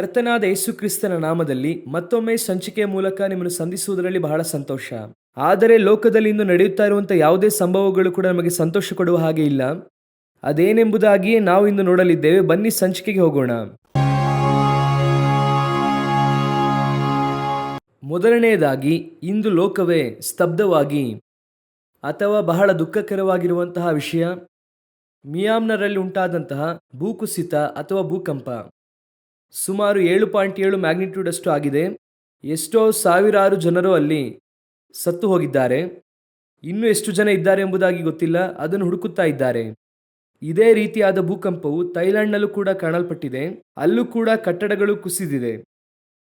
ಕರ್ತನಾದ ಯೇಸು ಕ್ರಿಸ್ತನ ನಾಮದಲ್ಲಿ ಮತ್ತೊಮ್ಮೆ ಸಂಚಿಕೆಯ ಮೂಲಕ ನಿಮ್ಮನ್ನು ಸಂಧಿಸುವುದರಲ್ಲಿ ಬಹಳ ಸಂತೋಷ. ಆದರೆ ಲೋಕದಲ್ಲಿ ಇಂದು ನಡೆಯುತ್ತಾ ಇರುವಂಥ ಯಾವುದೇ ಸಂಭವಗಳು ಕೂಡ ನಮಗೆ ಸಂತೋಷ ಕೊಡುವ ಹಾಗೆ ಇಲ್ಲ. ಅದೇನೆಂಬುದಾಗಿಯೇ ನಾವು ಇಂದು ನೋಡಲಿದ್ದೇವೆ. ಬನ್ನಿ ಸಂಚಿಕೆಗೆ ಹೋಗೋಣ. ಮೊದಲನೆಯದಾಗಿ, ಇಂದು ಲೋಕವೇ ಸ್ತಬ್ಧವಾಗಿ ಅಥವಾ ಬಹಳ ದುಃಖಕರವಾಗಿರುವಂತಹ ವಿಷಯ. ಮಿಯಾಮ್ನರಲ್ಲಿ ಉಂಟಾದಂತಹ ಭೂಕುಸಿತ ಅಥವಾ ಭೂಕಂಪ. ಸುಮಾರು ಏಳು ಪಾಯಿಂಟ್ ಏಳು ಮ್ಯಾಗ್ನಿಟ್ಯೂಡ್ ಅಷ್ಟು ಆಗಿದೆ. ಎಷ್ಟೋ ಸಾವಿರಾರು ಜನರು ಅಲ್ಲಿ ಸತ್ತು ಹೋಗಿದ್ದಾರೆ. ಇನ್ನೂ ಎಷ್ಟು ಜನ ಇದ್ದಾರೆ ಎಂಬುದಾಗಿ ಗೊತ್ತಿಲ್ಲ. ಅದನ್ನು ಹುಡುಕುತ್ತಾ ಇದ್ದಾರೆ. ಇದೇ ರೀತಿಯಾದ ಭೂಕಂಪವು ಥೈಲ್ಯಾಂಡ್ನಲ್ಲೂ ಕೂಡ ಕಾಣಲ್ಪಟ್ಟಿದೆ. ಅಲ್ಲೂ ಕೂಡ ಕಟ್ಟಡಗಳು ಕುಸಿದಿದೆ.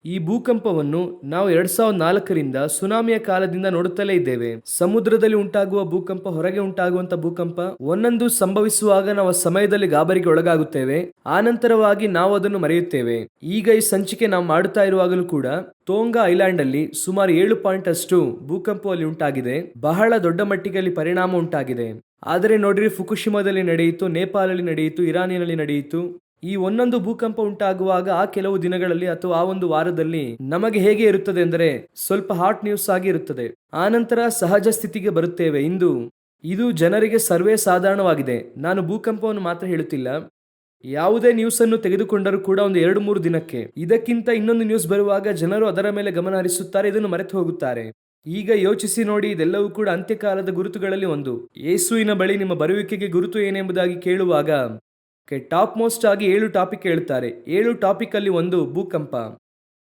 ಈ ಭೂಕಂಪವನ್ನು ನಾವು ಎರಡ್ ಸಾವಿರದ ನಾಲ್ಕರಿಂದ ಸುನಾಮಿಯ ಕಾಲದಿಂದ ನೋಡುತ್ತಲೇ ಇದ್ದೇವೆ. ಸಮುದ್ರದಲ್ಲಿ ಉಂಟಾಗುವ ಭೂಕಂಪ ಹೊರಗೆ ಉಂಟಾಗುವಂತ ಭೂಕಂಪ ಒಂದೊಂದು ಸಂಭವಿಸುವಾಗ ನಾವು ಸಮಯದಲ್ಲಿ ಗಾಬರಿಗೆ ಒಳಗಾಗುತ್ತೇವೆ. ಆನಂತರವಾಗಿ ನಾವು ಅದನ್ನು ಮರೆಯುತ್ತೇವೆ. ಈಗ ಈ ಸಂಚಿಕೆ ನಾವು ಮಾಡುತ್ತಾ ಇರುವಾಗಲೂ ಕೂಡ ತೋಂಗಾ ಐಲ್ಯಾಂಡ್ ಅಲ್ಲಿ ಸುಮಾರು ಏಳು ಪಾಯಿಂಟ್ ಅಷ್ಟು ಭೂಕಂಪ ಅಲ್ಲಿ ಉಂಟಾಗಿದೆ. ಬಹಳ ದೊಡ್ಡ ಮಟ್ಟಿಗೆ ಪರಿಣಾಮ ಉಂಟಾಗಿದೆ. ಆದರೆ ನೋಡ್ರಿ, ಫುಕುಶಿಮಾದಲ್ಲಿ ನಡೆಯಿತು, ನೇಪಾಳಲ್ಲಿ ನಡೆಯಿತು, ಇರಾನಿನಲ್ಲಿ ನಡೆಯಿತು. ಈ ಒಂದೊಂದು ಭೂಕಂಪ ಉಂಟಾಗುವಾಗ ಆ ಕೆಲವು ದಿನಗಳಲ್ಲಿ ಅಥವಾ ಆ ಒಂದು ವಾರದಲ್ಲಿ ನಮಗೆ ಹೇಗೆ ಇರುತ್ತದೆ ಎಂದರೆ ಸ್ವಲ್ಪ ಹಾಟ್ ನ್ಯೂಸ್ ಆಗಿ ಇರುತ್ತದೆ. ಆನಂತರ ಸಹಜ ಸ್ಥಿತಿಗೆ ಬರುತ್ತೇವೆ. ಇಂದು ಇದು ಜನರಿಗೆ ಸರ್ವೇ ಸಾಧಾರಣವಾಗಿದೆ. ನಾನು ಭೂಕಂಪವನ್ನು ಮಾತ್ರ ಹೇಳುತ್ತಿಲ್ಲ. ಯಾವುದೇ ನ್ಯೂಸ್ ಅನ್ನು ತೆಗೆದುಕೊಂಡರೂ ಕೂಡ ಒಂದು ಎರಡು ಮೂರು ದಿನಕ್ಕೆ. ಇದಕ್ಕಿಂತ ಇನ್ನೊಂದು ನ್ಯೂಸ್ ಬರುವಾಗ ಜನರು ಅದರ ಮೇಲೆ ಗಮನ ಹರಿಸುತ್ತಾರೆ, ಇದನ್ನು ಮರೆತು ಹೋಗುತ್ತಾರೆ. ಈಗ ಯೋಚಿಸಿ ನೋಡಿ, ಇದೆಲ್ಲವೂ ಕೂಡ ಅಂತ್ಯಕಾಲದ ಗುರುತುಗಳಲ್ಲಿ ಒಂದು. ಯೇಸುವಿನ ಬಳಿ ನಿಮ್ಮ ಬರುವಿಕೆಗೆ ಗುರುತು ಏನೆಂಬುದಾಗಿ ಕೇಳುವಾಗ ಟಾಪ್ ಮೋಸ್ಟ್ ಆಗಿ ಏಳು ಟಾಪಿಕ್ ಹೇಳ್ತಾರೆ. ಏಳು ಟಾಪಿಕಲ್ಲಿ ಒಂದು ಭೂಕಂಪ.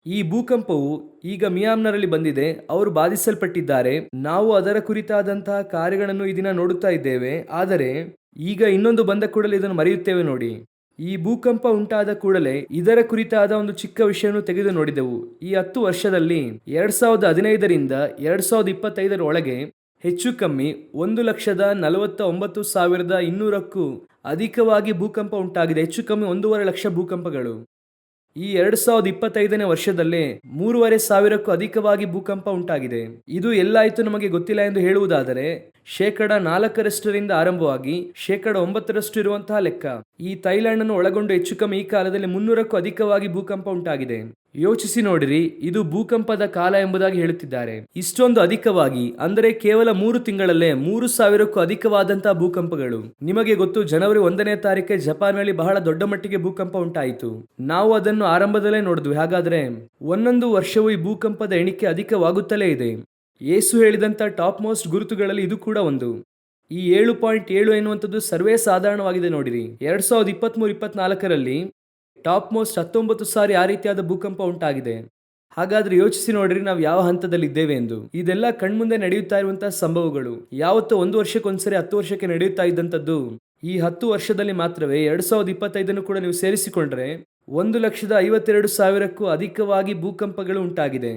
ಈ ಭೂಕಂಪವು ಈಗ ಮಿಯಾಮ್ನರಲ್ಲಿ ಬಂದಿದೆ. ಅವರು ಬಾಧಿಸಲ್ಪಟ್ಟಿದ್ದಾರೆ. ನಾವು ಅದರ ಕುರಿತಾದಂತಹ ಕಾರ್ಯಗಳನ್ನು ಈ ನೋಡುತ್ತಾ ಇದ್ದೇವೆ. ಆದರೆ, ಈಗ ಇನ್ನೊಂದು ಬಂದ ಕೂಡಲೇ ಇದನ್ನು ಮರೆಯುತ್ತೇವೆ ನೋಡಿ. ಈ ಭೂಕಂಪ ಉಂಟಾದ ಕೂಡಲೇ ಇದರ ಕುರಿತಾದ ಒಂದು ಚಿಕ್ಕ ವಿಷಯವನ್ನು ತೆಗೆದು ನೋಡಿದೆವು. ಈ ಹತ್ತು ವರ್ಷದಲ್ಲಿ ಎರಡ್ ಸಾವಿರದ ಹದಿನೈದರಿಂದ ಎರಡ್ ಸಾವಿರದ ಇಪ್ಪತ್ತೈದರ ಒಳಗೆ ಹೆಚ್ಚು ಕಮ್ಮಿ ಒಂದು ಲಕ್ಷದ ನಲವತ್ತ ಒಂಬತ್ತು ಸಾವಿರದ ಇನ್ನೂರಕ್ಕೂ ಅಧಿಕವಾಗಿ ಭೂಕಂಪ ಉಂಟಾಗಿದೆ. ಹೆಚ್ಚು ಕಮ್ಮಿ ಒಂದೂವರೆ ಲಕ್ಷ ಭೂಕಂಪಗಳು. ಈ ಎರಡು ಸಾವಿರದ ಇಪ್ಪತ್ತೈದನೇ ವರ್ಷದಲ್ಲೇ ಮೂರುವರೆ ಸಾವಿರಕ್ಕೂ ಅಧಿಕವಾಗಿ ಭೂಕಂಪ ಉಂಟಾಗಿದೆ. ಇದು ಎಲ್ಲಾಯಿತು ನಮಗೆ ಗೊತ್ತಿಲ್ಲ ಎಂದು ಹೇಳುವುದಾದರೆ, ಶೇಕಡ ನಾಲ್ಕರಷ್ಟರಿಂದ ಆರಂಭವಾಗಿ ಶೇಕಡ ಒಂಬತ್ತರಷ್ಟು ಇರುವಂತಹ ಲೆಕ್ಕ. ಈ ಥೈಲ್ಯಾಂಡ್ ಅನ್ನು ಒಳಗೊಂಡು ಹೆಚ್ಚು ಕಮ್ಮಿ ಈ ಕಾಲದಲ್ಲಿ ಮುನ್ನೂರಕ್ಕೂ ಅಧಿಕವಾಗಿ ಭೂಕಂಪ ಉಂಟಾಗಿದೆ. ಯೋಚಿಸಿ ನೋಡಿರಿ, ಇದು ಭೂಕಂಪದ ಕಾಲ ಎಂಬುದಾಗಿ ಹೇಳುತ್ತಿದ್ದಾರೆ. ಇಷ್ಟೊಂದು ಅಧಿಕವಾಗಿ, ಅಂದರೆ ಕೇವಲ ಮೂರು ತಿಂಗಳಲ್ಲೇ ಮೂರು ಸಾವಿರಕ್ಕೂ ಅಧಿಕವಾದಂತಹ ಭೂಕಂಪಗಳು. ನಿಮಗೆ ಗೊತ್ತು, ಜನವರಿ ಒಂದನೇ ತಾರೀಕೆ ಜಪಾನ್ನಲ್ಲಿ ಬಹಳ ದೊಡ್ಡ ಮಟ್ಟಿಗೆ ಭೂಕಂಪ ಉಂಟಾಯಿತು. ನಾವು ಅದನ್ನು ಆರಂಭದಲ್ಲೇ ನೋಡಿದ್ವಿ, ಹಾಗಾದ್ರೆ ಒಂದೊಂದು ವರ್ಷವೂ ಈ ಭೂಕಂಪದ ಎಣಿಕೆ ಅಧಿಕವಾಗುತ್ತಲೇ ಇದೆ. ಏಸು ಹೇಳಿದಂಥ ಟಾಪ್ ಮೋಸ್ಟ್ ಗುರುತುಗಳಲ್ಲಿ ಇದು ಕೂಡ ಒಂದು. ಈ ಏಳು ಪಾಯಿಂಟ್ ಏಳು ಎನ್ನುವಂಥದ್ದು ಸರ್ವೇ ಸಾಧಾರಣವಾಗಿದೆ ನೋಡಿರಿ. ಎರಡ್ ಸಾವಿರದ ಇಪ್ಪತ್ಮೂರು, ಇಪ್ಪತ್ನಾಲ್ಕರಲ್ಲಿ ಟಾಪ್ ಮೋಸ್ಟ್ ಹತ್ತೊಂಬತ್ತು ಸಾರಿ ಆ ರೀತಿಯಾದ ಭೂಕಂಪ ಉಂಟಾಗಿದೆ. ಹಾಗಾದ್ರೆ ಯೋಚಿಸಿ ನೋಡ್ರಿ ನಾವು ಯಾವ ಹಂತದಲ್ಲಿ ಇದ್ದೇವೆ ಎಂದು. ಇದೆಲ್ಲ ಕಣ್ಮುಂದೆ ನಡೆಯುತ್ತಾ ಇರುವಂತಹ ಸಂಭವಗಳು. ಯಾವತ್ತೋ ಒಂದು ವರ್ಷಕ್ಕೊಂದ್ಸರಿ ಹತ್ತು ವರ್ಷಕ್ಕೆ ನಡೆಯುತ್ತಾ ಇದ್ದಂಥದ್ದು. ಈ ಹತ್ತು ವರ್ಷದಲ್ಲಿ ಮಾತ್ರವೇ ಎರಡು ಸಾವಿರದ ಇಪ್ಪತ್ತೈದನ್ನು ಕೂಡ ನೀವು ಸೇರಿಸಿಕೊಂಡ್ರೆ ಒಂದು ಲಕ್ಷದ ಐವತ್ತೆರಡು ಸಾವಿರಕ್ಕೂ ಅಧಿಕವಾಗಿ ಭೂಕಂಪಗಳು ಉಂಟಾಗಿದೆ.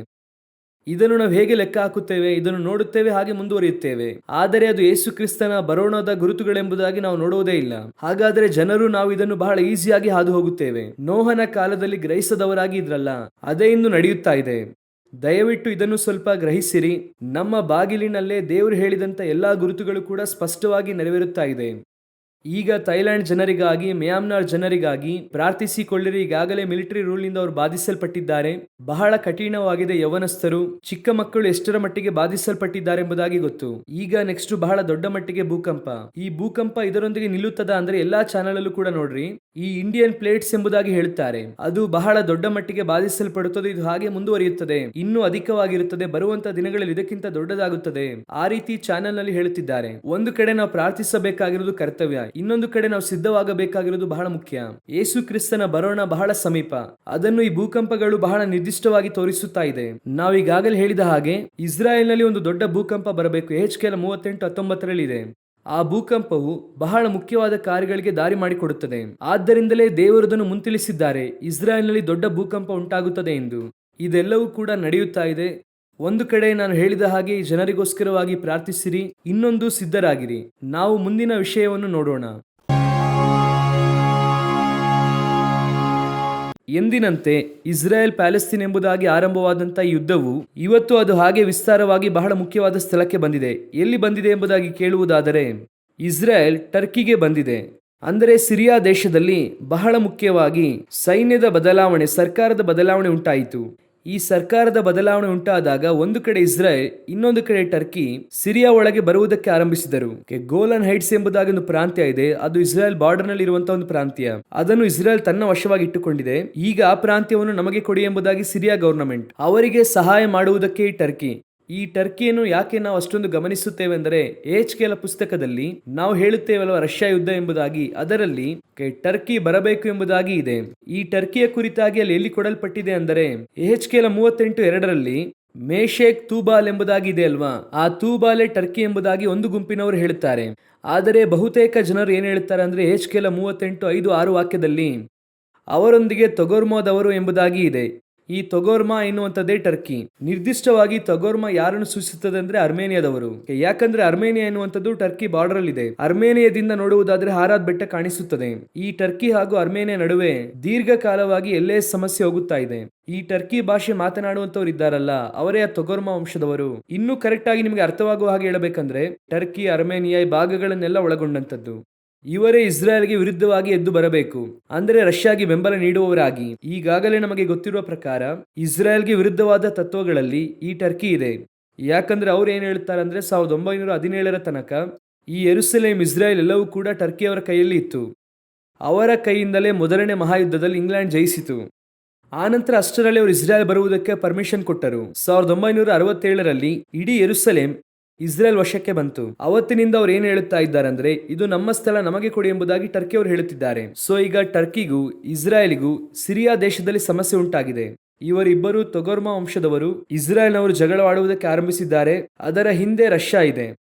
ಇದನ್ನು ನಾವು ಹೇಗೆ ಲೆಕ್ಕ ಹಾಕುತ್ತೇವೆ, ಇದನ್ನು ನೋಡುತ್ತೇವೆ, ಹಾಗೆ ಮುಂದುವರಿಯುತ್ತೇವೆ. ಆದರೆ ಅದು ಯೇಸು ಕ್ರಿಸ್ತನ ಬರೋಣದ ಗುರುತುಗಳೆಂಬುದಾಗಿ ನಾವು ನೋಡುವುದೇ ಇಲ್ಲ. ಹಾಗಾದರೆ ಜನರು ನಾವು ಇದನ್ನು ಬಹಳ ಈಸಿಯಾಗಿ ಹಾದು ಹೋಗುತ್ತೇವೆ ನೋಹನ ಕಾಲದಲ್ಲಿ ಗ್ರಹಿಸದವರಾಗಿ ಇದ್ರಲ್ಲ, ಅದೇ ಇಂದು ನಡೆಯುತ್ತಾ ಇದೆ. ದಯವಿಟ್ಟು ಇದನ್ನು ಸ್ವಲ್ಪ ಗ್ರಹಿಸಿರಿ. ನಮ್ಮ ಬಾಗಿಲಿನಲ್ಲೇ ದೇವರು ಹೇಳಿದಂತ ಎಲ್ಲಾ ಗುರುತುಗಳು ಕೂಡ ಸ್ಪಷ್ಟವಾಗಿ ನೆರವೇರುತ್ತಾ ಇದೆ. ಈಗ ಥೈಲ್ಯಾಂಡ್ ಜನರಿಗಾಗಿ, ಮ್ಯಾನ್ಮಾರ್ ಜನರಿಗಾಗಿ ಪ್ರಾರ್ಥಿಸಿಕೊಳ್ಳಿರಿ. ಈಗಾಗಲೇ ಮಿಲಿಟರಿ ರೂಲ್ನಿಂದ ಅವರು ಬಾಧಿಸಲ್ಪಟ್ಟಿದ್ದಾರೆ. ಬಹಳ ಕಠಿಣವಾಗಿದೆ ಯವನಸ್ಥರು. ಚಿಕ್ಕ ಮಕ್ಕಳು ಎಷ್ಟರ ಮಟ್ಟಿಗೆ ಬಾಧಿಸಲ್ಪಟ್ಟಿದ್ದಾರೆ ಎಂಬುದಾಗಿ ಗೊತ್ತು. ಈಗ ನೆಕ್ಸ್ಟ್ ಬಹಳ ದೊಡ್ಡ ಮಟ್ಟಿಗೆ ಭೂಕಂಪ. ಈ ಭೂಕಂಪ ಇದರೊಂದಿಗೆ ನಿಲ್ಲುತ್ತದ ಅಂದ್ರೆ ಎಲ್ಲಾ ಚಾನೆಲ್ ಅಲ್ಲೂ ಕೂಡ ನೋಡ್ರಿ. ಈ ಇಂಡಿಯನ್ ಪ್ಲೇಟ್ಸ್ ಎಂಬುದಾಗಿ ಹೇಳುತ್ತಾರೆ. ಅದು ಬಹಳ ದೊಡ್ಡ ಮಟ್ಟಿಗೆ ಬಾಧಿಸಲ್ಪಡುತ್ತದೆ. ಇದು ಹಾಗೆ ಮುಂದುವರಿಯುತ್ತದೆ. ಇನ್ನೂ ಅಧಿಕವಾಗಿರುತ್ತದೆ. ಬರುವಂತ ದಿನಗಳಲ್ಲಿ ಇದಕ್ಕಿಂತ ದೊಡ್ಡದಾಗುತ್ತದೆ. ಆ ರೀತಿ ಚಾನೆಲ್ನಲ್ಲಿ ಹೇಳುತ್ತಿದ್ದಾರೆ. ಒಂದು ಕಡೆ ನಾವು ಪ್ರಾರ್ಥಿಸಬೇಕಾಗಿರುವುದು ಕರ್ತವ್ಯ. ಇನ್ನೊಂದು ಕಡೆ ನಾವು ಸಿದ್ಧವಾಗಬೇಕಾಗಿರುವುದು ಬಹಳ ಮುಖ್ಯ. ಯೇಸು ಕ್ರಿಸ್ತನ ಬರೋಣ ಬಹಳ ಸಮೀಪ. ಅದನ್ನು ಈ ಭೂಕಂಪಗಳು ಬಹಳ ನಿರ್ದಿಷ್ಟವಾಗಿ ತೋರಿಸುತ್ತಾ ಇದೆ. ನಾವೀಗಾಗಲೇ ಹೇಳಿದ ಹಾಗೆ ಇಸ್ರಾಯೇಲ್ನಲ್ಲಿ ಒಂದು ದೊಡ್ಡ ಭೂಕಂಪ ಬರಬೇಕು. ಎಚ್ ಕೆಲ ಮೂವತ್ತೆಂಟು ಹತ್ತೊಂಬತ್ತರಲ್ಲಿ ಇದೆ. ಆ ಭೂಕಂಪವು ಬಹಳ ಮುಖ್ಯವಾದ ಕಾರ್ಯಗಳಿಗೆ ದಾರಿ ಮಾಡಿಕೊಡುತ್ತದೆ. ಆದ್ದರಿಂದಲೇ ದೇವರದನ್ನು ಮುಂತಿಳಿಸಿದ್ದಾರೆ. ಇಸ್ರಾಯೇಲ್ನಲ್ಲಿ ದೊಡ್ಡ ಭೂಕಂಪ ಉಂಟಾಗುತ್ತದೆ ಎಂದು. ಇದೆಲ್ಲವೂ ಕೂಡ ನಡೆಯುತ್ತಾ ಇದೆ. ಒಂದು ಕಡೆ ನಾನು ಹೇಳಿದ ಹಾಗೆ ಜನರಿಗೋಸ್ಕರವಾಗಿ ಪ್ರಾರ್ಥಿಸಿರಿ, ಇನ್ನೊಂದು ಸಿದ್ಧರಾಗಿರಿ. ನಾವು ಮುಂದಿನ ವಿಷಯವನ್ನು ನೋಡೋಣ. ಎಂದಿನಂತೆ ಇಸ್ರಾಯೇಲ್ ಪ್ಯಾಲೆಸ್ತೀನ್ ಎಂಬುದಾಗಿ ಆರಂಭವಾದಂಥ ಯುದ್ಧವು ಇವತ್ತು ಅದು ಹಾಗೆ ವಿಸ್ತಾರವಾಗಿ ಬಹಳ ಮುಖ್ಯವಾದ ಸ್ಥಳಕ್ಕೆ ಬಂದಿದೆ. ಎಲ್ಲಿ ಬಂದಿದೆ ಎಂಬುದಾಗಿ ಕೇಳುವುದಾದರೆ ಇಸ್ರಾಯೇಲ್ ಟರ್ಕಿಗೆ ಬಂದಿದೆ. ಅಂದರೆ ಸಿರಿಯಾ ದೇಶದಲ್ಲಿ ಬಹಳ ಮುಖ್ಯವಾಗಿ ಸೈನ್ಯದ ಬದಲಾವಣೆ, ಸರ್ಕಾರದ ಬದಲಾವಣೆ ಉಂಟಾಯಿತು. ಈ ಸರ್ಕಾರದ ಬದಲಾವಣೆ ಉಂಟಾದಾಗ ಒಂದು ಕಡೆ ಇಸ್ರೇಲ್, ಇನ್ನೊಂದು ಕಡೆ ಟರ್ಕಿ ಸಿರಿಯಾ ಒಳಗೆ ಬರುವುದಕ್ಕೆ ಆರಂಭಿಸಿದರು. ಗೋಲನ್ ಹೈಟ್ಸ್ ಎಂಬುದಾಗಿ ಒಂದು ಪ್ರಾಂತ್ಯ ಇದೆ. ಅದು ಇಸ್ರೇಲ್ ಬಾರ್ಡರ್ನಲ್ಲಿ ಇರುವಂತಹ ಒಂದು ಪ್ರಾಂತ್ಯ. ಅದನ್ನು ಇಸ್ರೇಲ್ ತನ್ನ ವಶವಾಗಿ ಇಟ್ಟುಕೊಂಡಿದೆ. ಈಗ ಆ ಪ್ರಾಂತ್ಯವನ್ನು ನಮಗೆ ಕೊಡಿ ಎಂಬುದಾಗಿ ಸಿರಿಯಾ ಗವರ್ನಮೆಂಟ್ ಅವರಿಗೆ ಸಹಾಯ ಮಾಡುವುದಕ್ಕೆ ಟರ್ಕಿ ಈ ಟರ್ಕಿಯನ್ನು ಯಾಕೆ ನಾವು ಅಷ್ಟೊಂದು ಗಮನಿಸುತ್ತೇವೆ ಅಂದರೆ ಎಚ್ ಕೆಲ ಪುಸ್ತಕದಲ್ಲಿ ನಾವು ಹೇಳುತ್ತೇವಲ್ವ ರಷ್ಯಾ ಯುದ್ಧ ಎಂಬುದಾಗಿ, ಅದರಲ್ಲಿ ಟರ್ಕಿ ಬರಬೇಕು ಎಂಬುದಾಗಿ ಇದೆ. ಈ ಟರ್ಕಿಯ ಕುರಿತಾಗಿ ಅಲ್ಲಿ ಎಲ್ಲಿ ಕೊಡಲ್ಪಟ್ಟಿದೆ ಅಂದರೆ ಎಚ್ ಕೆಲ ಮೂವತ್ತೆಂಟು ಎರಡರಲ್ಲಿ ಮೇಷೇಕ್ ತೂಬಾಲ್ ಎಂಬುದಾಗಿ ಇದೆ ಅಲ್ವಾ? ಆ ತೂಬಾಲೆ ಟರ್ಕಿ ಎಂಬುದಾಗಿ ಒಂದು ಗುಂಪಿನವರು ಹೇಳುತ್ತಾರೆ. ಆದರೆ ಬಹುತೇಕ ಜನರು ಏನು ಹೇಳುತ್ತಾರೆ ಅಂದರೆ ಎಚ್ ಕೆಲ ಮೂವತ್ತೆಂಟು ಐದು ಆರು ವಾಕ್ಯದಲ್ಲಿ ಅವರೊಂದಿಗೆ ತೊಗೋರ್ಮೋದವರು ಎಂಬುದಾಗಿ ಇದೆ. ಈ ತೊಗೋರ್ಮಾ ಎನ್ನುವಂಥದ್ದೇ ಟರ್ಕಿ. ನಿರ್ದಿಷ್ಟವಾಗಿ ತೊಗೋರ್ಮಾ ಯಾರನ್ನು ಸೂಚಿಸುತ್ತದೆ ಅಂದ್ರೆ ಅರ್ಮೇನಿಯಾದವರು. ಯಾಕಂದ್ರೆ ಅರ್ಮೇನಿಯಾ ಎನ್ನುವಂಥದ್ದು ಟರ್ಕಿ ಬಾರ್ಡರ್ ಅಲ್ಲಿ ಇದೆ ಅರ್ಮೇನಿಯಾದಿಂದ ನೋಡುವುದಾದ್ರೆ ಹಾರಾದ್ ಬೆಟ್ಟ ಕಾಣಿಸುತ್ತದೆ. ಈ ಟರ್ಕಿ ಹಾಗೂ ಅರ್ಮೇನಿಯಾ ನಡುವೆ ದೀರ್ಘಕಾಲವಾಗಿ ಎಲ್ಲೇ ಸಮಸ್ಯೆ ಹೋಗುತ್ತಾ ಇದೆ. ಈ ಟರ್ಕಿ ಭಾಷೆ ಮಾತನಾಡುವಂತವ್ರು ಇದ್ದಾರಲ್ಲ, ಅವರೇ ಆ ತೊಗೋರ್ಮಾ ವಂಶದವರು. ಇನ್ನೂ ಕರೆಕ್ಟ್ ಆಗಿ ನಿಮಗೆ ಅರ್ಥವಾಗುವ ಹಾಗೆ ಹೇಳಬೇಕಂದ್ರೆ, ಟರ್ಕಿ, ಅರ್ಮೇನಿಯಾ ಈ ಭಾಗಗಳನ್ನೆಲ್ಲ ಒಳಗೊಂಡಂತದ್ದು ಇವರೇ ಇಸ್ರಾಯೇಲ್ಗೆ ವಿರುದ್ಧವಾಗಿ ಎದ್ದು ಬರಬೇಕು. ಅಂದರೆ ರಷ್ಯಾಗೆ ಬೆಂಬಲ ನೀಡುವವರಾಗಿ. ಈಗಾಗಲೇ ನಮಗೆ ಗೊತ್ತಿರುವ ಪ್ರಕಾರ, ಇಸ್ರಾಯೇಲ್ಗೆ ವಿರುದ್ಧವಾದ ತತ್ವಗಳಲ್ಲಿ ಈ ಟರ್ಕಿ ಇದೆ. ಯಾಕಂದ್ರೆ ಅವ್ರು ಏನು ಹೇಳ್ತಾರೆ ಅಂದ್ರೆ ಸಾವಿರದ ಒಂಬೈನೂರ ಹದಿನೇಳರ ತನಕ ಈ ಎರುಸಲೇಮ್ ಇಸ್ರಾಯೇಲ್ ಎಲ್ಲವೂ ಕೂಡ ಟರ್ಕಿಯವರ ಕೈಯಲ್ಲಿ ಇತ್ತು. ಅವರ ಕೈಯಿಂದಲೇ ಮೊದಲನೇ ಮಹಾಯುದ್ಧದಲ್ಲಿ ಇಂಗ್ಲೆಂಡ್ ಜಯಿಸಿತು. ಆನಂತರ ಅಷ್ಟರಲ್ಲಿ ಅವರು ಇಸ್ರಾಯೇಲ್ ಬರುವುದಕ್ಕೆ ಪರ್ಮಿಷನ್ ಕೊಟ್ಟರು. ಸಾವಿರದ ಒಂಬೈನೂರ ಅರವತ್ತೇಳರಲ್ಲಿ ಇಡೀ ಎರುಸಲೇಮ್ ಇಸ್ರೇಲ್ ವಶಕ್ಕೆ ಬಂತು. ಅವತ್ತಿನಿಂದ ಅವ್ರು ಏನ್ ಹೇಳುತ್ತಾ ಇದ್ದಾರೆ ಅಂದ್ರೆ ಇದು ನಮ್ಮ ಸ್ಥಳ ನಮಗೆ ಕೊಡಿ ಎಂಬುದಾಗಿ ಟರ್ಕಿ ಅವರು ಹೇಳುತ್ತಿದ್ದಾರೆ. ಸೊ ಈಗ ಟರ್ಕಿಗೂ, ಇಸ್ರಾಯೇಲಿಗೂ ಸಿರಿಯಾ ದೇಶದಲ್ಲಿ ಸಮಸ್ಯೆ ಉಂಟಾಗಿದೆ. ಇವರಿಬ್ಬರು ತೊಗೋರ್ಮಾ ವಂಶದವರು ಇಸ್ರಾಯೇಲ್ನವರು ಜಗಳವಾಡುವುದಕ್ಕೆ ಆರಂಭಿಸಿದ್ದಾರೆ. ಅದರ ಹಿಂದೆ ರಷ್ಯಾ ಇದೆ.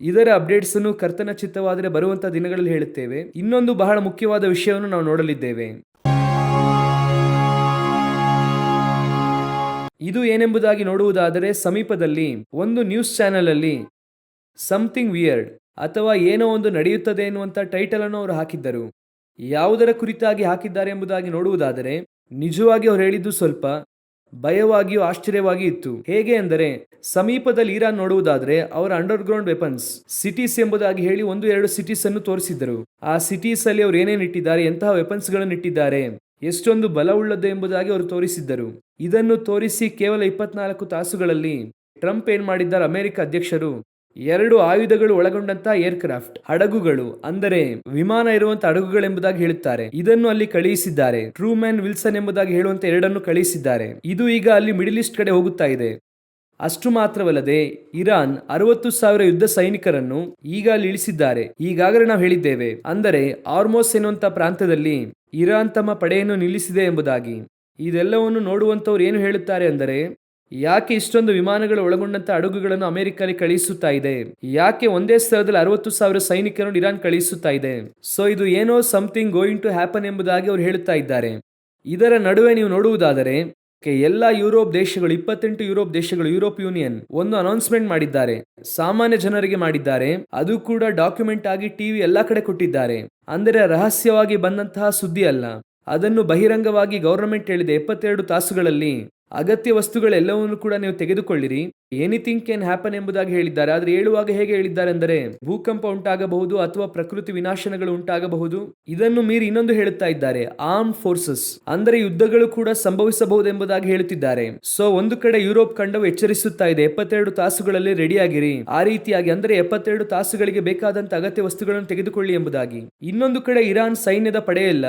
ಇದರ ಅಪ್ಡೇಟ್ಸ್ ಅನ್ನು ಕರ್ತನ ಚಿತ್ತವಾದರೆ ಬರುವಂತಹ ದಿನಗಳಲ್ಲಿ ಹೇಳುತ್ತೇವೆ. ಇನ್ನೊಂದು ಬಹಳ ಮುಖ್ಯವಾದ ವಿಷಯವನ್ನು ನಾವು ನೋಡಲಿದ್ದೇವೆ. ಇದು ಏನೆಂಬುದಾಗಿ ನೋಡುವುದಾದರೆ ಸಮೀಪದಲ್ಲಿ ಒಂದು ನ್ಯೂಸ್ ಚಾನೆಲ್ ಅಲ್ಲಿ ಸಮಥಿಂಗ್ ವಿಯರ್ಡ್ ಅಥವಾ ಏನೋ ಒಂದು ನಡೆಯುತ್ತದೆ ಎನ್ನುವಂಥ ಟೈಟಲ್ ಅನ್ನು ಅವರು ಹಾಕಿದ್ದರು. ಯಾವುದರ ಕುರಿತಾಗಿ ಹಾಕಿದ್ದಾರೆ ಎಂಬುದಾಗಿ ನೋಡುವುದಾದರೆ ನಿಜವಾಗಿ ಅವರು ಹೇಳಿದ್ದು ಸ್ವಲ್ಪ ಭಯವಾಗಿಯೂ ಆಶ್ಚರ್ಯವಾಗಿ ಇತ್ತು. ಹೇಗೆ ಅಂದರೆ ಸಮೀಪದಲ್ಲಿ ಇರಾನ್ ನೋಡುವುದಾದರೆ ಅವರ ಅಂಡರ್ ಗ್ರೌಂಡ್ ವೆಪನ್ಸ್ ಸಿಟೀಸ್ ಎಂಬುದಾಗಿ ಹೇಳಿ ಒಂದು ಎರಡು ಸಿಟೀಸ್ ಅನ್ನು ತೋರಿಸಿದ್ದರು. ಆ ಸಿಟೀಸ್ ಅಲ್ಲಿ ಅವರು ಏನೇನು ಇಟ್ಟಿದ್ದಾರೆ ಎಂತಹ ವೆಪನ್ಸ್ಗಳನ್ನು ಇಟ್ಟಿದ್ದಾರೆ ಎಷ್ಟೊಂದು ಬಲವುಳ್ಳದ್ದು ಎಂಬುದಾಗಿ ಅವರು ತೋರಿಸಿದ್ದರು. ಇದನ್ನು ತೋರಿಸಿ ಕೇವಲ ಇಪ್ಪತ್ನಾಲ್ಕು ತಾಸುಗಳಲ್ಲಿ ಟ್ರಂಪ್ ಏನ್ ಮಾಡಿದ್ದಾರೆ ಅಮೆರಿಕ ಅಧ್ಯಕ್ಷರು? ಎರಡು ಆಯುಧಗಳು ಒಳಗೊಂಡಂತಹ ಏರ್ಕ್ರಾಫ್ಟ್, ಹಡಗುಗಳು, ಅಂದರೆ ವಿಮಾನ ಇರುವಂತಹ ಹಡಗುಗಳೆಂಬುದಾಗಿ ಹೇಳುತ್ತಾರೆ. ಇದನ್ನು ಅಲ್ಲಿ ಕಳುಹಿಸಿದ್ದಾರೆ. ಟ್ರೂಮ್ಯಾನ್ ವಿಲ್ಸನ್ ಎಂಬುದಾಗಿ ಹೇಳುವಂತ ಎರಡನ್ನು ಕಳುಹಿಸಿದ್ದಾರೆ. ಇದು ಈಗ ಅಲ್ಲಿ ಮಿಡಿಲ್ ಈಸ್ಟ್ ಕಡೆ ಹೋಗುತ್ತಾ ಇದೆ. ಅಷ್ಟು ಮಾತ್ರವಲ್ಲದೆ ಇರಾನ್ ಅರವತ್ತು ಸಾವಿರ ಯುದ್ಧ ಸೈನಿಕರನ್ನು ಈಗ ಅಲ್ಲಿ ಇಳಿಸಿದ್ದಾರೆ. ಈಗಾಗಲೇ ನಾವು ಹೇಳಿದ್ದೇವೆ, ಅಂದರೆ ಆರ್ಮೋಸ್ ಎನ್ನುವಂತ ಪ್ರಾಂತ್ಯದಲ್ಲಿ ಇರಾನ್ ತಮ್ಮ ಪಡೆಯನ್ನು ನಿಲ್ಲಿಸಿದೆ ಎಂಬುದಾಗಿ. ಇದೆಲ್ಲವನ್ನು ನೋಡುವಂಥವ್ರು ಏನು ಹೇಳುತ್ತಾರೆ ಅಂದರೆ, ಯಾಕೆ ಇಷ್ಟೊಂದು ವಿಮಾನಗಳು ಒಳಗೊಂಡಂತ ಹಡಗುಗಳನ್ನು ಅಮೆರಿಕಲ್ಲಿ ಕಳುಹಿಸುತ್ತಾ ಇದೆ? ಯಾಕೆ ಒಂದೇ ಸ್ಥಳದಲ್ಲಿ ಅರವತ್ತು ಸಾವಿರ ಸೈನಿಕರನ್ನು ಇರಾನ್ ಕಳಿಸುತ್ತಾ ಇದೆ? ಸೊ ಇದು ಏನೋ ಸಮಥಿಂಗ್ ಗೋಯಿಂಗ್ ಟು ಹ್ಯಾಪನ್ ಎಂಬುದಾಗಿ ಅವರು ಹೇಳುತ್ತಾ ಇದ್ದಾರೆ. ಇದರ ನಡುವೆ ನೀವು ನೋಡುವುದಾದರೆ ಎಲ್ಲಾ ಯುರೋಪ್ ದೇಶಗಳು, ಇಪ್ಪತ್ತೆಂಟು ಯುರೋಪ್ ದೇಶಗಳು, ಯುರೋಪ್ ಯೂನಿಯನ್ ಒಂದು ಅನೌನ್ಸ್ಮೆಂಟ್ ಮಾಡಿದ್ದಾರೆ. ಸಾಮಾನ್ಯ ಜನರಿಗೆ ಮಾಡಿದ್ದಾರೆ. ಅದು ಕೂಡ ಡಾಕ್ಯುಮೆಂಟ್ ಆಗಿ ಟಿವಿ ಎಲ್ಲಾ ಕಡೆ ಕೊಟ್ಟಿದ್ದಾರೆ. ಅಂದರೆ ರಹಸ್ಯವಾಗಿ ಬಂದಂತಹ ಸುದ್ದಿ ಅಲ್ಲ. ಅದನ್ನು ಬಹಿರಂಗವಾಗಿ ಗವರ್ನಮೆಂಟ್ ಹೇಳಿದೆ ಎಪ್ಪತ್ತೆರಡು ತಾಸುಗಳಲ್ಲಿ. ಅಗತ್ಯ ವಸ್ತುಗಳೆಲ್ಲವನ್ನು ಕೂಡ ನೀವು ತೆಗೆದುಕೊಳ್ಳಿರಿ. ಎನಿಥಿಂಗ್ ಕ್ಯಾನ್ ಹ್ಯಾಪನ್ ಎಂಬುದಾಗಿ ಹೇಳಿದ್ದಾರೆ. ಆದರೆ ಹೇಳುವಾಗ ಹೇಗೆ ಹೇಳಿದ್ದಾರೆ ಅಂದರೆ, ಭೂಕಂಪ ಉಂಟಾಗಬಹುದು ಅಥವಾ ಪ್ರಕೃತಿ ವಿನಾಶನಗಳು ಉಂಟಾಗಬಹುದು. ಇದನ್ನು ಮೀರಿ ಇನ್ನೊಂದು ಹೇಳುತ್ತಾ ಇದ್ದಾರೆ ಆರ್ಮ್ ಫೋರ್ಸಸ್ ಅಂದರೆ ಯುದ್ಧಗಳು ಕೂಡ ಸಂಭವಿಸಬಹುದು ಎಂಬುದಾಗಿ ಹೇಳುತ್ತಿದ್ದಾರೆ. ಸೊ ಒಂದು ಕಡೆ ಯುರೋಪ್ ಖಂಡವು ಎಚ್ಚರಿಸುತ್ತಾ ಇದೆ, ಎಪ್ಪತ್ತೆರಡು ತಾಸುಗಳಲ್ಲಿ ರೆಡಿಯಾಗಿರಿ ಆ ರೀತಿಯಾಗಿ ಅಂದರೆ ಎಪ್ಪತ್ತೆರಡು ತಾಸುಗಳಿಗೆ ಬೇಕಾದಂತ ಅಗತ್ಯ ವಸ್ತುಗಳನ್ನು ತೆಗೆದುಕೊಳ್ಳಿ ಎಂಬುದಾಗಿ. ಇನ್ನೊಂದು ಕಡೆ ಇರಾನ್ ಸೈನ್ಯದ ಪಡೆಯೆಲ್ಲ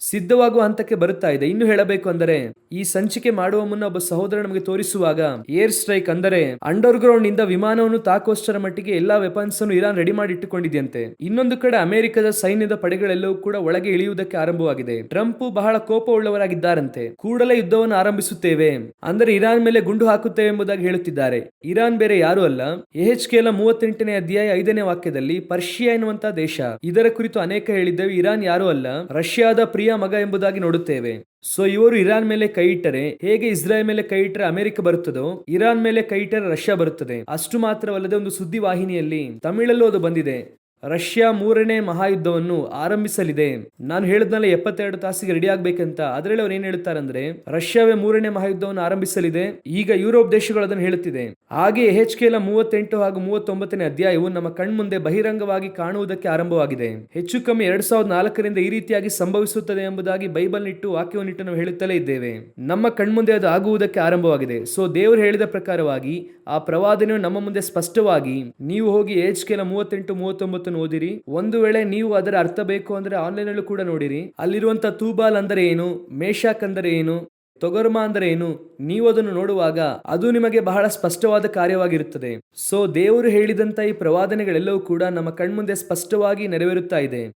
ಸಿದ್ಧವಾಗುವ ಹಂತಕ್ಕೆ ಬರುತ್ತಾ ಇದೆ. ಇನ್ನು ಹೇಳಬೇಕು ಅಂದರೆ, ಈ ಸಂಚಿಕೆ ಮಾಡುವ ಮುನ್ನ ಒಬ್ಬ ಸಹೋದರ ನಮಗೆ ತೋರಿಸುವಾಗ, ಏರ್ ಸ್ಟ್ರೈಕ್ ಅಂದರೆ ಅಂಡರ್ ಗ್ರೌಂಡ್ನಿಂದ ವಿಮಾನವನ್ನು ತಾಕುವಷ್ಟರ ಮಟ್ಟಿಗೆ ಎಲ್ಲಾ ವೆಪನ್ಸ್ ಅನ್ನು ಇರಾನ್ ರೆಡಿ ಮಾಡಿ ಇಟ್ಟುಕೊಂಡಿದೆಯಂತೆ ಇನ್ನೊಂದು ಕಡೆ ಅಮೆರಿಕದ ಸೈನ್ಯದ ಪಡೆಗಳೆಲ್ಲವೂ ಕೂಡ ಒಳಗೆ ಇಳಿಯುವುದಕ್ಕೆ ಆರಂಭವಾಗಿದೆ. ಟ್ರಂಪ್ ಬಹಳ ಕೋಪವುಳ್ಳವರಾಗಿದ್ದಾರಂತೆ. ಕೂಡಲೇ ಯುದ್ಧವನ್ನು ಆರಂಭಿಸುತ್ತೇವೆ. ಅಂದರೆ ಇರಾನ್ ಮೇಲೆ ಗುಂಡು ಹಾಕುತ್ತೇವೆ ಎಂಬುದಾಗಿ ಹೇಳುತ್ತಿದ್ದಾರೆ. ಇರಾನ್ ಬೇರೆ ಯಾರು ಅಲ್ಲ. ಎಚ್ ಕೆಲ ಮೂವತ್ತೆಂಟನೇ ಅಧ್ಯಾಯ ಐದನೇ ವಾಕ್ಯದಲ್ಲಿ ಪರ್ಷಿಯಾ ಎನ್ನುವಂತಹ ದೇಶ. ಇದರ ಕುರಿತು ಅನೇಕ ಹೇಳಿದ್ದೇವೆ. ಇರಾನ್ ಯಾರು ಅಲ್ಲ. ರಷ್ಯಾದ ಪ್ರಿಯ ಮಗ ಎಂಬುದಾಗಿ ನೋಡುತ್ತೇವೆ. ಸೊ ಇವರು ಇರಾನ್ ಮೇಲೆ ಕೈ ಇಟ್ಟರೆ ಹೇಗೆ ಇಸ್ರಾಯೇಲ್ ಮೇಲೆ ಕೈ ಇಟ್ಟರೆ ಅಮೆರಿಕ ಬರುತ್ತದೋ, ಇರಾನ್ ಮೇಲೆ ಕೈ ಇಟ್ಟರೆ ರಷ್ಯಾ ಬರುತ್ತದೆ. ಅಷ್ಟು ಮಾತ್ರವಲ್ಲದೆ ಒಂದು ಸುದ್ದಿ ವಾಹಿನಿಯಲ್ಲಿ ತಮಿಳಲ್ಲೂ ಅದು ಬಂದಿದೆ. ರಷ್ಯಾ ಮೂರನೇ ಮಹಾಯುದ್ಧವನ್ನು ಆರಂಭಿಸಲಿದೆ. ನಾನು ಹೇಳಿದ್ನಲ್ಲ ಎಪ್ಪತ್ತೆರಡು ತಾಸಿಗೆ ರೆಡಿ ಆಗ್ಬೇಕಂತ. ಅದರಲ್ಲಿ ಅವ್ರು ಏನ್ ಹೇಳ್ತಾರೆ ಅಂದ್ರೆ ರಷ್ಯಾವೇ ಮೂರನೇ ಮಹಾಯುದ್ಧವನ್ನು ಆರಂಭಿಸಲಿದೆ. ಈಗ ಯುರೋಪ್ ದೇಶಗಳು ಅದನ್ನು ಹೇಳುತ್ತಿದೆ. ಹಾಗೆ ಎಚ್ ಕೆಲ ಮೂವತ್ತೆಂಟು ಹಾಗೂ ಮೂವತ್ತೊಂಬತ್ತನೇ ಅಧ್ಯಾಯವು ನಮ್ಮ ಕಣ್ಮುಂದೆ ಬಹಿರಂಗವಾಗಿ ಕಾಣುವುದಕ್ಕೆ ಆರಂಭವಾಗಿದೆ. ಹೆಚ್ಚು ಕಮ್ಮಿ ಎರಡ್ ಸಾವಿರದ ನಾಲ್ಕರಿಂದ ಈ ರೀತಿಯಾಗಿ ಸಂಭವಿಸುತ್ತದೆ ಎಂಬುದಾಗಿ ಬೈಬಲ್ ನಿಟ್ಟು ವಾಕ್ಯವನ್ನಿಟ್ಟು ನಾವು ಹೇಳುತ್ತಲೇ ಇದ್ದೇವೆ. ನಮ್ಮ ಕಣ್ಮುಂದೆ ಅದು ಆಗುವುದಕ್ಕೆ ಆರಂಭವಾಗಿದೆ. ಸೊ ದೇವರು ಹೇಳಿದ ಪ್ರಕಾರವಾಗಿ ಆ ಪ್ರವಾದನೆಯು ನಮ್ಮ ಮುಂದೆ ಸ್ಪಷ್ಟವಾಗಿ, ನೀವು ಹೋಗಿ ಏಜ್ ಕೆಲ ಮೂವತ್ತೆಂಟು ಮೂವತ್ತೊಂಬತ್ತು ಓದಿರಿ. ಒಂದು ವೇಳೆ ನೀವು ಅದರ ಅರ್ಥ ಬೇಕು ಅಂದ್ರೆ ಆನ್ಲೈನ್ ಅಲ್ಲೂ ಕೂಡ ನೋಡಿರಿ. ಅಲ್ಲಿರುವಂತ ತೂಬಾಲ್ ಅಂದರೆ ಏನು? ಮೇಷಾಕ್ ಅಂದರೆ ಏನು? ತೊಗರ್ಮ ಅಂದರೆ ಏನು? ನೀವು ಅದನ್ನು ನೋಡುವಾಗ ಅದು ನಿಮಗೆ ಬಹಳ ಸ್ಪಷ್ಟವಾದ ಕಾರ್ಯವಾಗಿರುತ್ತದೆ. ಸೊ ದೇವರು ಹೇಳಿದಂತ ಈ ಪ್ರವಾದನೆಗಳೆಲ್ಲವೂ ಕೂಡ ನಮ್ಮ ಕಣ್ಮುಂದೆ ಸ್ಪಷ್ಟವಾಗಿ ನೆರವೇರುತ್ತಾ ಇದೆ.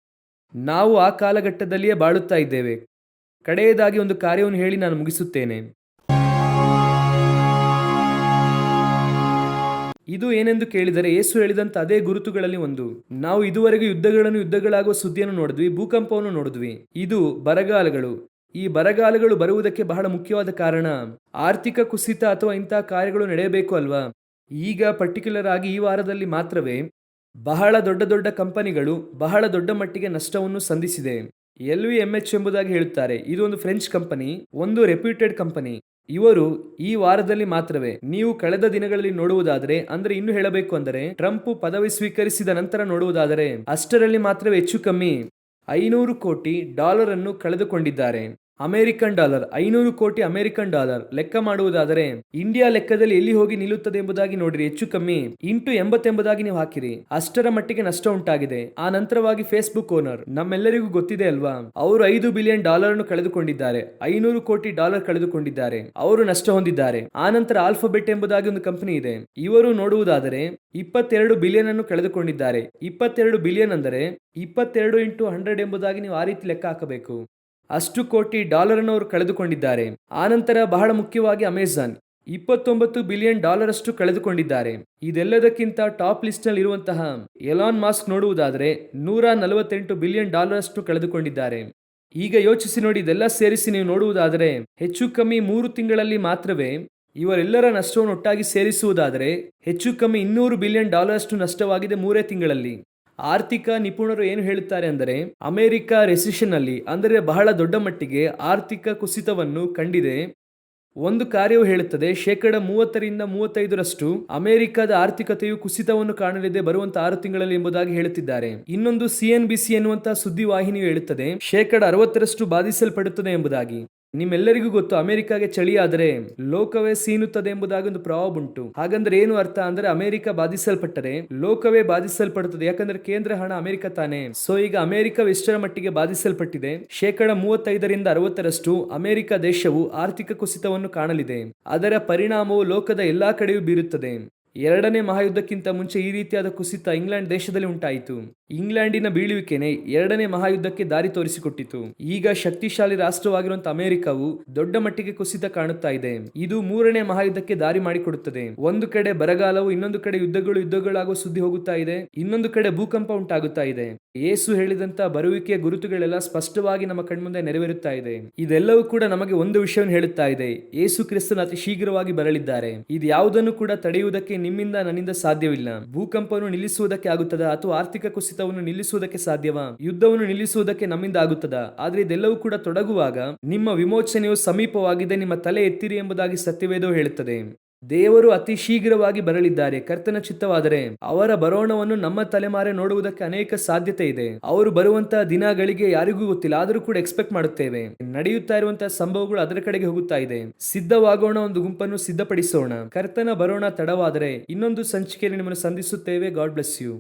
ನಾವು ಆ ಕಾಲಘಟ್ಟದಲ್ಲಿಯೇ ಬಾಳುತ್ತಾ ಇದ್ದೇವೆ. ಕಡೆಯದಾಗಿ ಒಂದು ಕಾರ್ಯವನ್ನು ಹೇಳಿ ನಾನು ಮುಗಿಸುತ್ತೇನೆ. ಇದು ಏನೆಂದು ಕೇಳಿದರೆ ಯೇಸು ಹೇಳಿದಂತ ಅದೇ ಗುರುತುಗಳಲ್ಲಿ ಒಂದು. ನಾವು ಇದುವರೆಗೂ ಯುದ್ಧಗಳನ್ನು ಯುದ್ಧಗಳಾಗುವ ಸುದ್ದಿಯನ್ನು ನೋಡಿದ್ವಿ, ಭೂಕಂಪವನ್ನು ನೋಡಿದ್ವಿ. ಇದು ಬರಗಾಲಗಳು. ಈ ಬರಗಾಲಗಳು ಬರುವುದಕ್ಕೆ ಬಹಳ ಮುಖ್ಯವಾದ ಕಾರಣ ಆರ್ಥಿಕ ಕುಸಿತ ಅಥವಾ ಇಂತಹ ಕಾರ್ಯಗಳು ನಡೆಯಬೇಕು ಅಲ್ವಾ? ಈಗ ಪರ್ಟಿಕ್ಯುಲರ್ ಆಗಿ ಈ ವಾರದಲ್ಲಿ ಮಾತ್ರವೇ ಬಹಳ ದೊಡ್ಡ ದೊಡ್ಡ ಕಂಪನಿಗಳು ಬಹಳ ದೊಡ್ಡ ಮಟ್ಟಿಗೆ ನಷ್ಟವನ್ನು ಸಂಧಿಸಿದೆ. ಎಲ್ ವಿ ಎಂ ಎಚ್ ಎಂಬುದಾಗಿ ಹೇಳುತ್ತಾರೆ. ಇದು ಒಂದು ಫ್ರೆಂಚ್ ಕಂಪನಿ, ಒಂದು ರೆಪ್ಯೂಟೆಡ್ ಕಂಪನಿ. ಇವರು ಈ ವಾರದಲ್ಲಿ ಮಾತ್ರವೇ, ನೀವು ಕಳೆದ ದಿನಗಳಲ್ಲಿ ನೋಡುವುದಾದರೆ, ಅಂದ್ರೆ ಇನ್ನು ಹೇಳಬೇಕು ಅಂದರೆ, ಟ್ರಂಪ್ ಪದವಿ ಸ್ವೀಕರಿಸಿದ ನಂತರ ನೋಡುವುದಾದರೆ, ಅಷ್ಟರಲ್ಲಿ ಮಾತ್ರವೇ ಹೆಚ್ಚು ಕಮ್ಮಿ ಐನೂರು ಕೋಟಿ ಡಾಲರ್ ಅನ್ನು ಕಳೆದುಕೊಂಡಿದ್ದಾರೆ. ಅಮೆರಿಕನ್ ಡಾಲರ್, ಐನೂರು ಕೋಟಿ ಅಮೆರಿಕನ್ ಡಾಲರ್ ಲೆಕ್ಕ ಮಾಡುವುದಾದರೆ ಇಂಡಿಯಾ ಲೆಕ್ಕದಲ್ಲಿ ಎಲ್ಲಿ ಹೋಗಿ ನಿಲ್ಲುತ್ತದೆ ಎಂಬುದಾಗಿ ನೋಡಿರಿ, ಹೆಚ್ಚು ಕಮ್ಮಿ ಇಂಟು ಎಂಬತ್ತೆಂಬುದಾಗಿ ನೀವು ಹಾಕಿರಿ. ಅಷ್ಟರ ಮಟ್ಟಿಗೆ ನಷ್ಟ ಉಂಟಾಗಿದೆ. ಆ ನಂತರವಾಗಿ ಫೇಸ್ಬುಕ್ ಓನರ್, ನಮ್ಮೆಲ್ಲರಿಗೂ ಗೊತ್ತಿದೆ ಅಲ್ವಾ? ಅವರು ಐದು ಬಿಲಿಯನ್ ಡಾಲರ್ ಅನ್ನು ಕಳೆದುಕೊಂಡಿದ್ದಾರೆ, ಐನೂರು ಕೋಟಿ ಡಾಲರ್ ಕಳೆದುಕೊಂಡಿದ್ದಾರೆ, ಅವರು ನಷ್ಟ ಹೊಂದಿದ್ದಾರೆ. ಆ ನಂತರ ಆಲ್ಫಾಬೆಟ್ ಎಂಬುದಾಗಿ ಒಂದು ಕಂಪನಿ ಇದೆ. ಇವರು ನೋಡುವುದಾದರೆ ಇಪ್ಪತ್ತೆರಡು ಬಿಲಿಯನ್ ಅನ್ನು ಕಳೆದುಕೊಂಡಿದ್ದಾರೆ. ಇಪ್ಪತ್ತೆರಡು ಬಿಲಿಯನ್ ಅಂದರೆ ಇಪ್ಪತ್ತೆರಡು ಇಂಟು ಹಂಡ್ರೆಡ್ ಎಂಬುದಾಗಿ ನೀವು ಆ ರೀತಿ ಲೆಕ್ಕ ಹಾಕಬೇಕು. ಅಷ್ಟು ಕೋಟಿ ಡಾಲರ್ ಅನ್ನು ಅವರು ಕಳೆದುಕೊಂಡಿದ್ದಾರೆ. ಆನಂತರ ಬಹಳ ಮುಖ್ಯವಾಗಿ ಅಮೆಜಾನ್. ಇಪ್ಪತ್ತೊಂಬತ್ತು ಬಿಲಿಯನ್ ಡಾಲರ್ ಅಷ್ಟು ಕಳೆದುಕೊಂಡಿದ್ದಾರೆ. ಇದೆಲ್ಲದಕ್ಕಿಂತ ಟಾಪ್ ಲಿಸ್ಟ್ನಲ್ಲಿ ಇರುವಂತಹ ಎಲಾನ್ ಮಾಸ್ಕ್ ನೋಡುವುದಾದರೆ ನೂರ ನಲವತ್ತೆಂಟು ಬಿಲಿಯನ್ ಡಾಲರ್ ಅಷ್ಟು ಕಳೆದುಕೊಂಡಿದ್ದಾರೆ. ಈಗ ಯೋಚಿಸಿ ನೋಡಿ, ಇದೆಲ್ಲ ಸೇರಿಸಿ ನೀವು ನೋಡುವುದಾದರೆ ಹೆಚ್ಚು ಕಮ್ಮಿ ಮೂರು ತಿಂಗಳಲ್ಲಿ ಮಾತ್ರವೇ ಇವರೆಲ್ಲರ ನಷ್ಟವನ್ನು ಒಟ್ಟಾಗಿ ಸೇರಿಸುವುದಾದರೆ ಹೆಚ್ಚು ಕಮ್ಮಿ ಇನ್ನೂರು ಬಿಲಿಯನ್ ಡಾಲರ್ ಅಷ್ಟು ನಷ್ಟವಾಗಿದೆ ಮೂರೇ ತಿಂಗಳಲ್ಲಿ. ಆರ್ಥಿಕ ನಿಪುಣರು ಏನು ಹೇಳುತ್ತಾರೆ ಅಂದರೆ, ಅಮೆರಿಕ ರೆಸಿಷನ್ ಅಲ್ಲಿ ಅಂದರೆ ಬಹಳ ದೊಡ್ಡ ಮಟ್ಟಿಗೆ ಆರ್ಥಿಕ ಕುಸಿತವನ್ನು ಕಂಡಿದೆ. ಒಂದು ಕಾರ್ಯವು ಹೇಳುತ್ತದೆ, ಶೇಕಡ ಮೂವತ್ತರಿಂದ ಮೂವತ್ತೈದರಷ್ಟು ಅಮೆರಿಕದ ಆರ್ಥಿಕತೆಯು ಕುಸಿತವನ್ನು ಕಾಣಲಿದೆ ಬರುವಂತಹ ಆರು ತಿಂಗಳಲ್ಲಿ ಎಂಬುದಾಗಿ ಹೇಳುತ್ತಿದ್ದಾರೆ. ಇನ್ನೊಂದು ಸಿಎನ್ ಬಿ ಸಿ ಎನ್ನುವಂತಹ ಸುದ್ದಿವಾಹಿನಿಯು ಹೇಳುತ್ತದೆ, ಶೇಕಡ ಅರವತ್ತರಷ್ಟು ಬಾಧಿಸಲ್ಪಡುತ್ತದೆ ಎಂಬುದಾಗಿ. ನಿಮ್ಮೆಲ್ಲರಿಗೂ ಗೊತ್ತು, ಅಮೆರಿಕಾಗೆ ಚಳಿ ಆದರೆ ಲೋಕವೇ ಸೀನುತ್ತದೆ ಎಂಬುದಾಗಿ ಒಂದು ಪ್ರಭಾವ ಉಂಟು. ಹಾಗಂದ್ರೆ ಏನು ಅರ್ಥ ಅಂದ್ರೆ ಅಮೆರಿಕ ಬಾಧಿಸಲ್ಪಟ್ಟರೆ ಲೋಕವೇ ಬಾಧಿಸಲ್ಪಡುತ್ತದೆ. ಯಾಕಂದ್ರೆ ಕೇಂದ್ರ ಹಣ ಅಮೆರಿಕ ತಾನೇ. ಸೊ ಈಗ ಅಮೆರಿಕ ಎಷ್ಟರ ಮಟ್ಟಿಗೆ ಬಾಧಿಸಲ್ಪಟ್ಟಿದೆ. ಶೇಕಡ ಮೂವತ್ತೈದರಿಂದ ಅರವತ್ತರಷ್ಟು ಅಮೆರಿಕ ದೇಶವು ಆರ್ಥಿಕ ಕುಸಿತವನ್ನು ಕಾಣಲಿದೆ. ಅದರ ಪರಿಣಾಮವು ಲೋಕದ ಎಲ್ಲಾ ಕಡೆಯೂ ಬೀರುತ್ತದೆ. ಎರಡನೇ ಮಹಾಯುದ್ಧಕ್ಕಿಂತ ಮುಂಚೆ ಈ ರೀತಿಯಾದ ಕುಸಿತ ಇಂಗ್ಲೆಂಡ್ ದೇಶದಲ್ಲಿ ಉಂಟಾಯಿತು. ಇಂಗ್ಲೆಂಡಿನ ಬೀಳುವಿಕೆನೆ ಎರಡನೇ ಮಹಾಯುದ್ಧಕ್ಕೆ ದಾರಿ ತೋರಿಸಿಕೊಟ್ಟಿತು. ಈಗ ಶಕ್ತಿಶಾಲಿ ರಾಷ್ಟ್ರವಾಗಿರುವಂತಹ ಅಮೆರಿಕವು ದೊಡ್ಡ ಮಟ್ಟಿಗೆ ಕುಸಿತ ಕಾಣುತ್ತಾ ಇದೆ. ಇದು ಮೂರನೇ ಮಹಾಯುದ್ಧಕ್ಕೆ ದಾರಿ ಮಾಡಿಕೊಡುತ್ತದೆ. ಒಂದು ಕಡೆ ಬರಗಾಲವು, ಇನ್ನೊಂದು ಕಡೆ ಯುದ್ಧಗಳು, ಯುದ್ಧಗಳಾಗುವ ಸುದ್ದಿ ಹೋಗುತ್ತಾ ಇದೆ. ಇನ್ನೊಂದು ಕಡೆ ಭೂಕಂಪ ಉಂಟಾಗುತ್ತಾ ಇದೆ. ಏಸು ಹೇಳಿದಂತ ಬರುವಿಕೆಯ ಗುರುತುಗಳೆಲ್ಲ ಸ್ಪಷ್ಟವಾಗಿ ನಮ್ಮ ಕಣ್ಮುಂದೆ ನೆರವೇರುತ್ತಾ ಇದೆ. ಇದೆಲ್ಲವೂ ಕೂಡ ನಮಗೆ ಒಂದು ವಿಷಯವನ್ನು ಹೇಳುತ್ತಾ ಇದೆ. ಏಸು ಕ್ರಿಸ್ತನ ಅತಿ ಶೀಘ್ರವಾಗಿ ಬರಲಿದ್ದಾರೆ. ಇದು ಯಾವುದನ್ನು ಕೂಡ ತಡೆಯುವುದಕ್ಕೆ ನಿಮ್ಮಿಂದ ನನ್ನಿಂದ ಸಾಧ್ಯವಿಲ್ಲ. ಭೂಕಂಪವನ್ನು ನಿಲ್ಲಿಸುವುದಕ್ಕೆ ಆಗುತ್ತದಾ ಅಥವಾ ಆರ್ಥಿಕ ಕುಸಿತವನ್ನು ನಿಲ್ಲಿಸುವುದಕ್ಕೆ ಸಾಧ್ಯವಾ? ಯುದ್ಧವನ್ನು ನಿಲ್ಲಿಸುವುದಕ್ಕೆ ನಮ್ಮಿಂದ ಆಗುತ್ತದ? ಆದ್ರೆ ಇದೆಲ್ಲವೂ ಕೂಡ ತೊಡಗುವಾಗ ನಿಮ್ಮ ವಿಮೋಚನೆಯು ಸಮೀಪವಾಗಿದೆ, ನಿಮ್ಮ ತಲೆ ಎತ್ತಿರಿ ಎಂಬುದಾಗಿ ಸತ್ಯವೇದೋ ಹೇಳುತ್ತದೆ. ದೇವರು ಅತಿ ಶೀಘ್ರವಾಗಿ ಬರಲಿದ್ದಾರೆ. ಕರ್ತನ ಚಿತ್ತವಾದರೆ ಅವರ ಬರೋಣವನ್ನು ನಮ್ಮ ತಲೆಮಾರೆ ನೋಡುವುದಕ್ಕೆ ಅನೇಕ ಸಾಧ್ಯತೆ ಇದೆ. ಅವರು ಬರುವಂತಹ ದಿನಗಳಿಗೆ ಯಾರಿಗೂ ಗೊತ್ತಿಲ್ಲ. ಆದರೂ ಕೂಡ ಎಕ್ಸ್ಪೆಕ್ಟ್ ಮಾಡುತ್ತೇವೆ. ನಡೆಯುತ್ತಾ ಇರುವಂತಹ ಸಂಭವಗಳು ಅದರ ಕಡೆಗೆ ಹೋಗುತ್ತಾ ಇದೆ. ಸಿದ್ಧವಾಗೋಣ ಒಂದು ಗುಂಪನ್ನು ಸಿದ್ಧಪಡಿಸೋಣ. ಕರ್ತನ ಬರೋಣ ತಡವಾದರೆ ಇನ್ನೊಂದು ಸಂಚಿಕೆಯಲ್ಲಿ ನಿಮ್ಮನ್ನು ಸಂಧಿಸುತ್ತೇವೆ. God bless you.